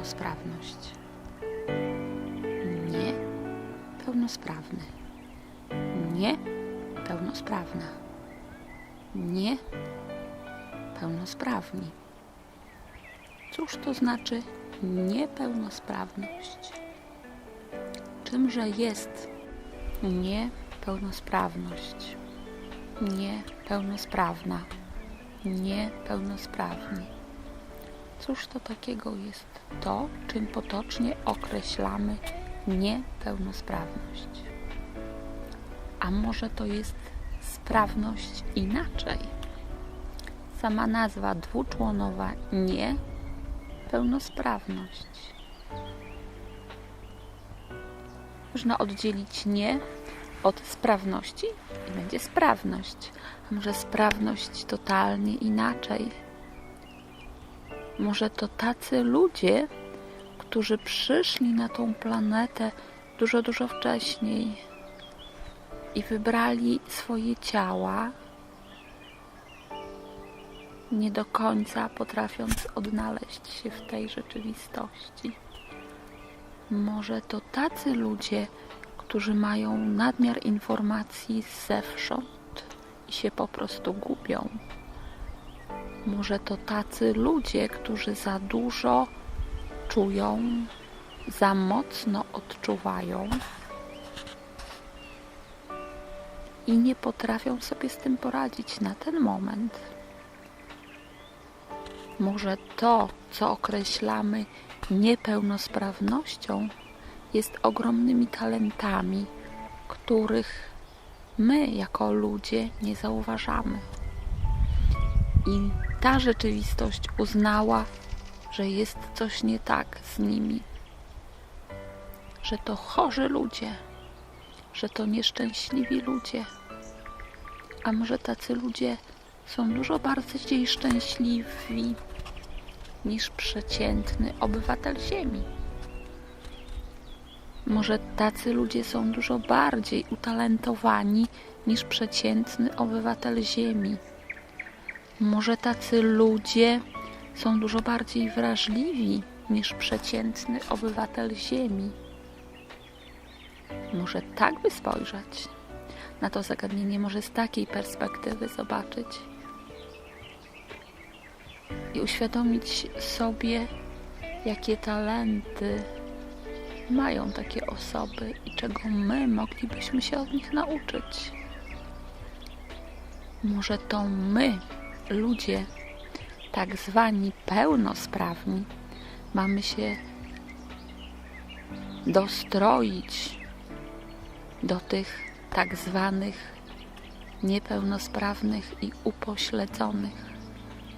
Niepełnosprawność. Nie. Pełnosprawny. Nie. Pełnosprawna. Nie. Pełnosprawni. Cóż to znaczy niepełnosprawność? Czymże jest niepełnosprawność? Niepełnosprawna. Niepełnosprawni. Cóż to takiego jest to, czym potocznie określamy niepełnosprawność? A może to jest sprawność inaczej? Sama nazwa dwuczłonowa nie pełnosprawność. Można oddzielić nie od sprawności i będzie sprawność. A może sprawność totalnie inaczej? Może to tacy ludzie, którzy przyszli na tą planetę dużo, dużo wcześniej i wybrali swoje ciała, nie do końca potrafiąc odnaleźć się w tej rzeczywistości. Może to tacy ludzie, którzy mają nadmiar informacji zewsząd i się po prostu gubią. Może to tacy ludzie, którzy za dużo czują, za mocno odczuwają i nie potrafią sobie z tym poradzić na ten moment. Może to, co określamy niepełnosprawnością, jest ogromnymi talentami, których my jako ludzie nie zauważamy. I ta rzeczywistość uznała, że jest coś nie tak z nimi, że to chorzy ludzie, że to nieszczęśliwi ludzie. A może tacy ludzie są dużo bardziej szczęśliwi niż przeciętny obywatel Ziemi. Może tacy ludzie są dużo bardziej utalentowani niż przeciętny obywatel Ziemi. Może tacy ludzie są dużo bardziej wrażliwi niż przeciętny obywatel Ziemi. Może tak by spojrzeć na to zagadnienie, może z takiej perspektywy zobaczyć i uświadomić sobie, jakie talenty mają takie osoby i czego my moglibyśmy się od nich nauczyć. Może to my, ludzie, tak zwani pełnosprawni, mamy się dostroić do tych tak zwanych niepełnosprawnych i upośledzonych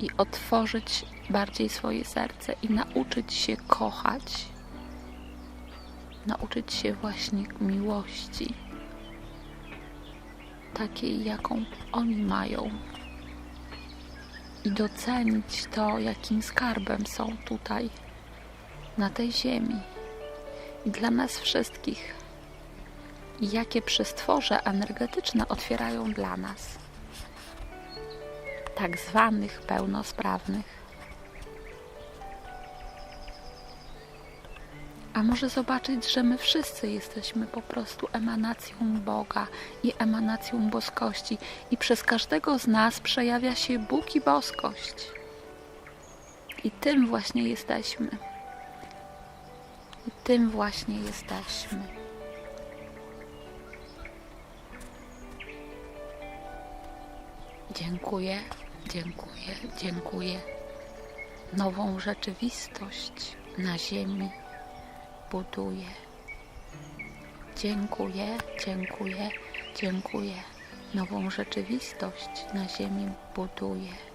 i otworzyć bardziej swoje serce i nauczyć się kochać, nauczyć się właśnie miłości, takiej, jaką oni mają, i docenić to, jakim skarbem są tutaj, na tej ziemi i dla nas wszystkich, i jakie przestworze energetyczne otwierają dla nas tak zwanych pełnosprawnych. A może zobaczyć, że my wszyscy jesteśmy po prostu emanacją Boga i emanacją boskości, i przez każdego z nas przejawia się Bóg i boskość. I tym właśnie jesteśmy. I tym właśnie jesteśmy. Dziękuję, dziękuję, dziękuję. Nową rzeczywistość na Ziemi buduję. Dziękuję, dziękuję, dziękuję. Nową rzeczywistość na Ziemi buduję.